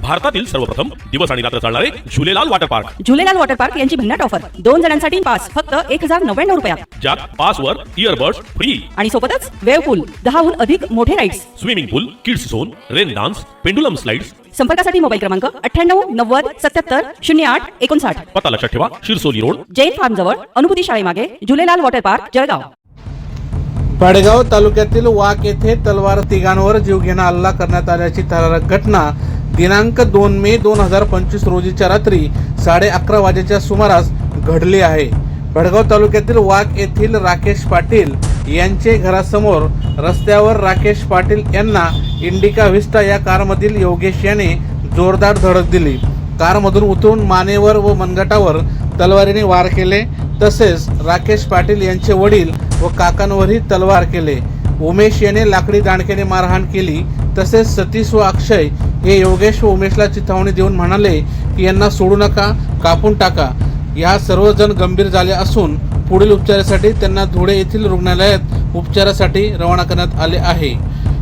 भारतातील सर्वप्रथम दिवस आणि रात्र चालणारे Jhulelal water park. Jhulelal water park यांची भन्नाट ऑफर दोन जणांसाठी पास फक्त एक हजार नव्याण्णव रुपयात ज्यात पासवर इयरबड्स फ्री आणि सोबतच वेव पूल दहाहून अधिक मोठे rides swimming pool kids zone rain dance pendulum slides संपर्कासाठी मोबाईल क्रमांक अठ्ठ्याण्णव नव्वद सत्याहत्तर शून्य आठ एकोणसाठ. पता लक्षात ठेवा शिरसोली रोड. जैन फार्म जवळ अनुभूती शाळेमागे झुलेलाल वॉटर पार्क जळगाव. भडगाव तालुक्यातील वाक येथे तलवार तिघांवर जीवघेणा हल्ला करण्यात आल्याची थरारक घटना दिनांक दोन मे दोन हजार पंचवीस रोजीच्या रात्री साडे अकरा वाजेच्या सुमारास घडली आहे. भडगाव तालुक्यातील वाक येथील राकेश पाटील यांचे घरासमोर रस्त्यावर राकेश पाटील यांना इंडिका व्हिस्टा या कारमधील योगेश याने जोरदार धडक दिली. कारमधून उतरून मानेवर व मनगटावर तलवारीने वार केले. तसेच राकेश पाटील यांचे वडील व काकांवरही तलवार केले. उमेश याने लाकडी दांडक्याने मारहाण केली. तसेच सतीश व अक्षय हे योगेश व उमेशला चिथावणी देऊन म्हणाले की यांना सोडू नका कापून टाका. या सर्वजण गंभीर झाले असून पुढील उपचारासाठी त्यांना धुळे येथील रुग्णालयात उपचारासाठी रवाना करण्यात आले आहे.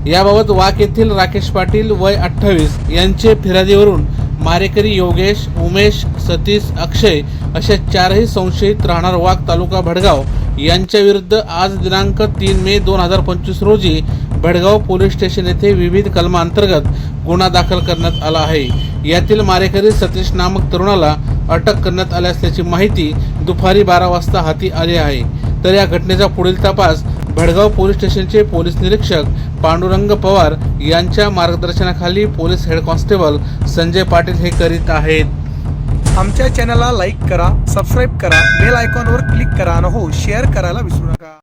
याबाबत वाक येथील राकेश पाटील वय अठ्ठावीस यांचे फिर्यादीवरून मारेकरी योगेश उमेश सतीश अक्षय अशा चारही संशयित राहणार वाघ तालुका भडगाव यांच्या विरुद्ध आज दिनांक तीन मे दोन हजार पंचवीस रोजी भडगाव पोलीस स्टेशन येथे विविध कलमांतर्गत गुन्हा दाखल करण्यात आला आहे. यातील मारेकरी सतीश नामक तरुणाला अटक करण्यात आली असल्याची माहिती दुपारी बारा वाजता हाती आली आहे. तर या घटनेचा पुढील तपास भडगाव पोलीस स्टेशनचे पोलीस निरीक्षक पांडुरंग पवार यांच्या मार्गदर्शनाखाली police head constable Sanjay Patil हे करीत आहेत. आमच्या चॅनलला लाईक करा सबस्क्राईब करा बेल आयकॉनवर क्लिक करा आणि हो शेअर करायला विसरू नका.